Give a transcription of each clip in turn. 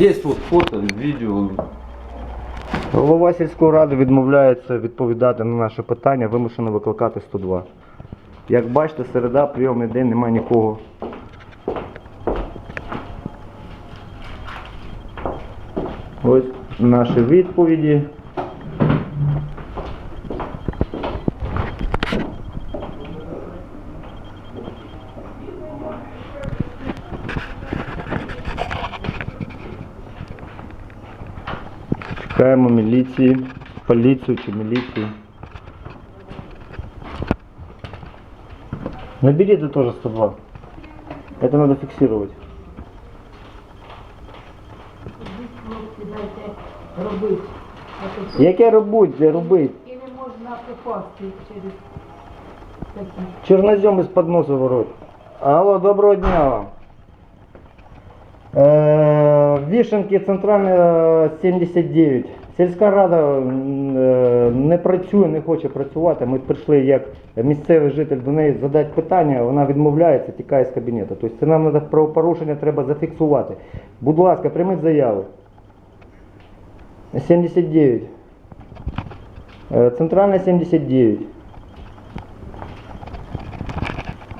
Есть тут фото, відео. Голова сільської ради відмовляється відповідати на наше питання, вимушено викликати 102. Як бачите, середа, прийомний день, немає нікого. Ось наші відповіді. Чекаємо міліції, поліцію чи міліцію. Наберите тоже 102. Это надо фиксировать. Хлопці, дайте робити. А то Яке робить, де робить? І не можна попасти через такі. Чернозем из-под носа ворот. Алло, доброго дня вам. Вішенки центральна е, 79. Сільська рада е, не працює, не хоче працювати. Ми прийшли як місцевий житель до неї задати питання, вона відмовляється, тікає з кабінету. Тобто це нам треба правопорушення треба зафіксувати. Будь ласка, прийміть заяву. 79. Е, Центральна 79.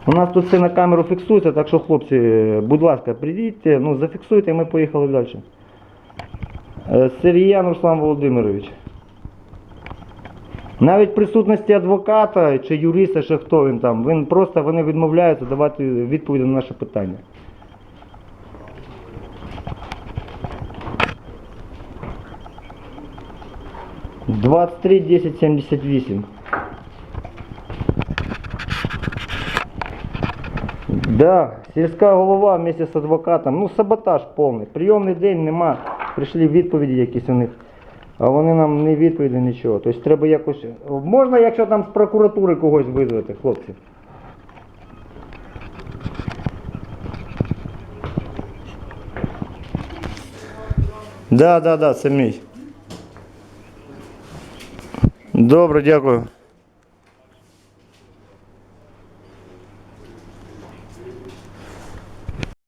У нас тут все на камеру фіксується, так що, хлопці, будь ласка, прийдіть, ну, зафіксуйте, і ми поїхали далі. Е, Сергіян Руслан Володимирович. Навіть присутності адвоката чи юриста, чи хто він там, він просто вони відмовляються давати відповіді на наше питання. Двадцять три Да, сільська голова вместе з адвокатом. Ну, саботаж повний. Прийомний день нема. Прийшли відповіді якісь у них. А вони нам не відповіді, нічого. Тобто треба якось. Можна, якщо там з прокуратури когось визвати, хлопці. Да, да, да, це мій. Добре, дякую.